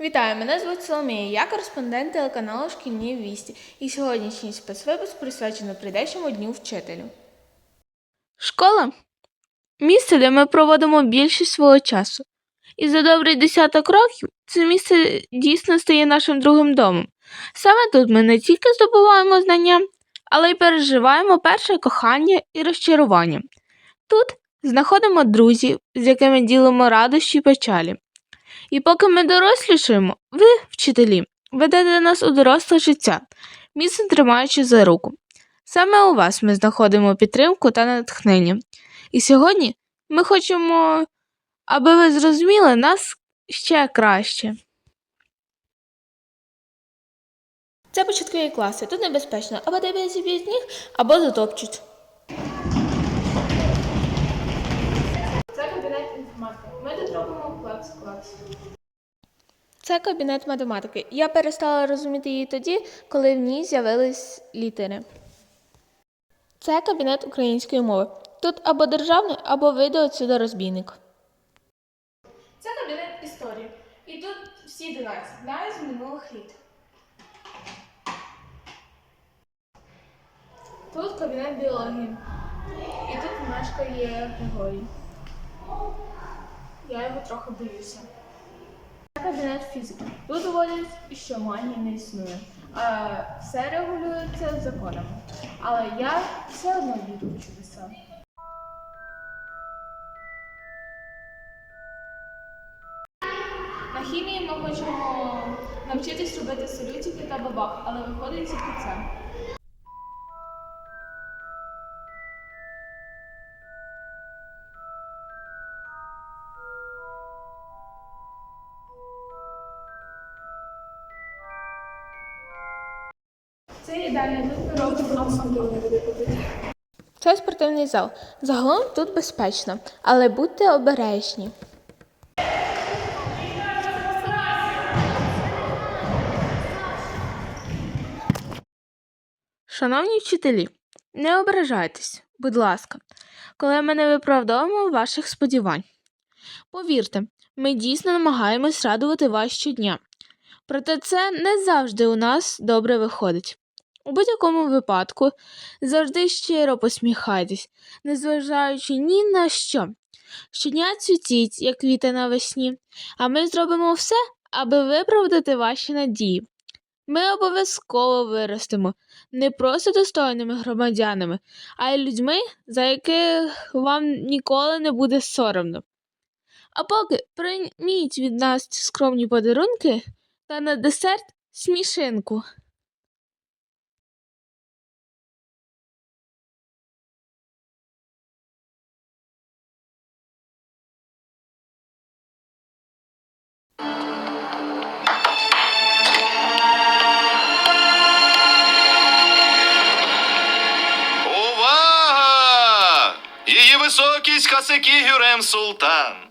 Вітаю, мене звуть Соломія. Я кореспондент телеканалу Шкільні вісті. І сьогоднішній спецвипуск присвячено прийдешньому дню вчителю. Школа місце, де ми проводимо більшість свого часу. І за добрий десяток років це місце дійсно стає нашим другим домом. Саме тут ми не тільки здобуваємо знання, але й переживаємо перше кохання і розчарування. Тут знаходимо друзів, з якими ділимо радощі й печалі. І поки ми дорослішаємо, ви, вчителі, ведете нас у доросле життя, міцно тримаючи за руку. Саме у вас ми знаходимо підтримку та натхнення. І сьогодні ми хочемо, аби ви зрозуміли нас ще краще. Це початкові класи. Тут небезпечно або тебе зіб'ють ніг, або затопчуть. Інформатики. Ми тут робимо клас-клас. Це кабінет математики. Я перестала розуміти її тоді, коли в ній з'явились літери. Це кабінет української мови. Тут або державний, або вийде отсюда розбійник. Це кабінет історії. І тут всі до нас, знаю з минулих літ. Тут кабінет біології. І тут мешкає Григорій. Я його трохи боюся. Це кабінет фізики. Тут доводять, що магії не існує. А все регулюється законами. Але я все одно вірю в чудеса. На хімії ми хочемо навчитись робити салютики та бабах, але виходить тільки це. Це ідеальний тут робимо. Це спортивний зал. Загалом тут безпечно, але будьте обережні. Шановні вчителі, не ображайтесь, будь ласка, коли ми не виправдовуємо ваших сподівань. Повірте, ми дійсно намагаємось радувати вас щодня. Проте це не завжди у нас добре виходить. У будь-якому випадку завжди щиро посміхайтесь, незважаючи ні на що. Щодня цвітіть, як квіти навесні, а ми зробимо все, аби виправдати ваші надії. Ми обов'язково виростемо не просто достойними громадянами, а й людьми, за яких вам ніколи не буде соромно. А поки прийміть від нас скромні подарунки та на десерт смішинку. Високість Хасекі юрем Султан.